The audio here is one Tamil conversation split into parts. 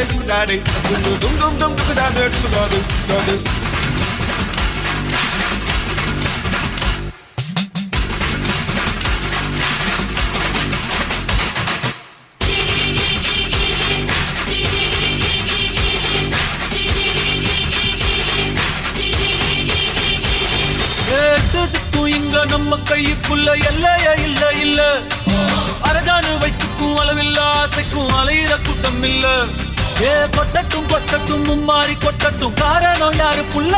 daddy, dum daddy, dum dum dum dum dum daddy, dum daddy, daddy. கேட்டதுக்கும் இங்க நம்ம கைக்குள்ள எல்லைய இல்ல இல்ல. அரஜானு வைத்துக்கும் அளவில்ல ஆசைக்கும் அலையிற கூட்டம் இல்லை. ஏ கொட்டட்டும் கொட்டட்டும் மும்மாறி கொட்டட்டும். காரணம் யாரு புள்ள?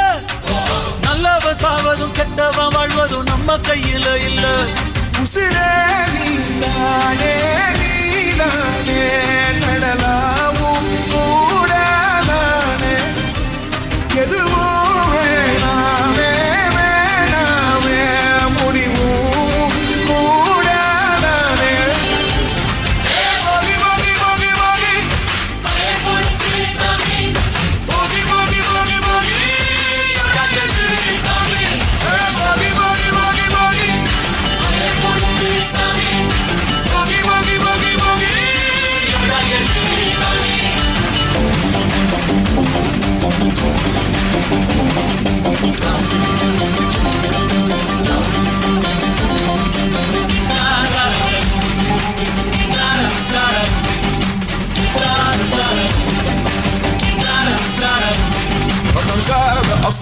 நல்லவ சாவதும் கெட்டவ வாழ்வதும் நம்ம கையில இல்ல. உசிரே நீதானே நீதானே.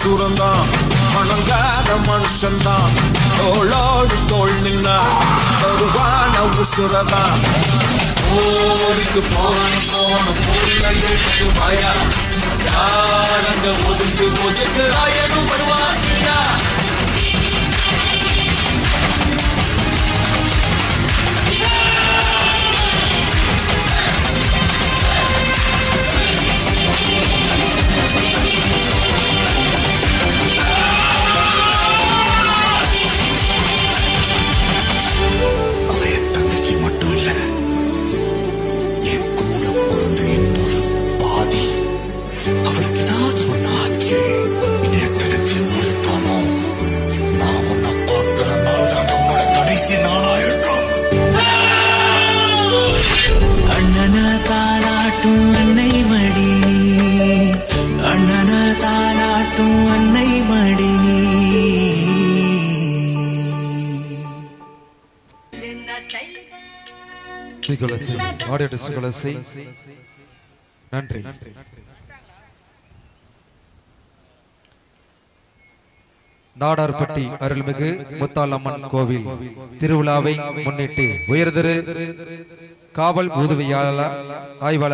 அசுரந்தான் வணங்காத மனுஷன்தான். தோளோடு தோல் நின்னா வருவான உசுரதான். ஓடிக்கு போன போன புரியலுக்கு பயா யாரங்க தாலாட்டும் அன்னை மடி அண்ணன தாலாட்டும் அன்னை மடி நன்றி. நாடார்பட்டி அருள்மிகு முத்தாலம்மன் கோவில் திருவிழாவை முன்னிட்டு உயர்திரு காவல் உதவியாளர் ஆய்வாளர்